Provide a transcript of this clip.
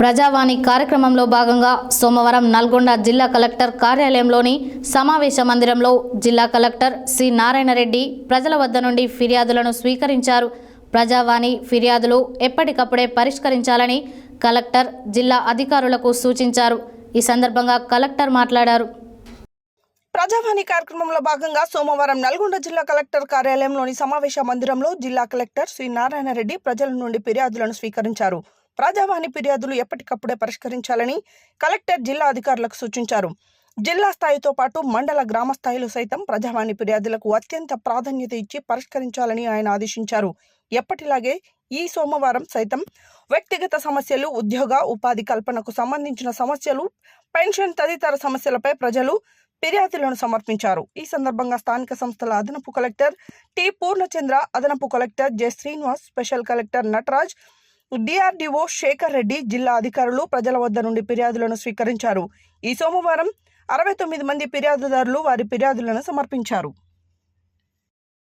ప్రజావాణి కార్యక్రమంలో భాగంగా సోమవారం నల్గొండ జిల్లా కలెక్టర్ కార్యాలయంలోని సమావేశ మందిరంలో జిల్లా కలెక్టర్ సి నారాయణరెడ్డి ప్రజల వద్ద నుండి ఫిర్యాదులను స్వీకరించారు. ప్రజావాణి ఫిర్యాదులు ఎప్పటికప్పుడే పరిష్కరించాలని కలెక్టర్ జిల్లా అధికారులకు సూచించారు. ఈ సందర్భంగా కలెక్టర్ మాట్లాడారు. ప్రజావాణి కార్యక్రమంలో భాగంగా సోమవారం నల్గొండ జిల్లా కలెక్టర్ కార్యాలయంలోని సమావేశ మందిరంలో జిల్లా కలెక్టర్ శ్రీ నారాయణరెడ్డి ప్రజల నుండి ఫిర్యాదులను స్వీకరించారు. ప్రజావాణి ఫిర్యాదులు ఎప్పటికప్పుడే పరిష్కరించాలని కలెక్టర్ జిల్లా అధికారులకు సూచించారు. జిల్లా స్థాయితో పాటు మండల గ్రామ స్థాయిలో సైతం ప్రజావాణి ఫిర్యాదులకు అత్యంత ప్రాధాన్యత ఇచ్చి పరిష్కరించాలని ఆయన ఆదేశించారు. ఎప్పటిలాగే ఈ సోమవారం సైతం వ్యక్తిగత సమస్యలు ఉద్యోగ ఉపాధి కల్పనకు సంబంధించిన సమస్యలు పెన్షన్ తదితర సమస్యలపై ప్రజలు ఫిర్యాదులను సమర్పించారు. ఈ సందర్భంగా స్థానిక సంస్థల అదనపు కలెక్టర్ టి పూర్ణచంద్ర అదనపు collector J Srinivas special collector Nataraj DRDO Sekhar Reddy జిల్లా అధికారులు ప్రజల వద్ద నుండి ఫిర్యాదులను స్వీకరించారు. ఈ సోమవారం అరవై తొమ్మిది మంది ఫిర్యాదుదారులు వారి ఫిర్యాదులను సమర్పించారు.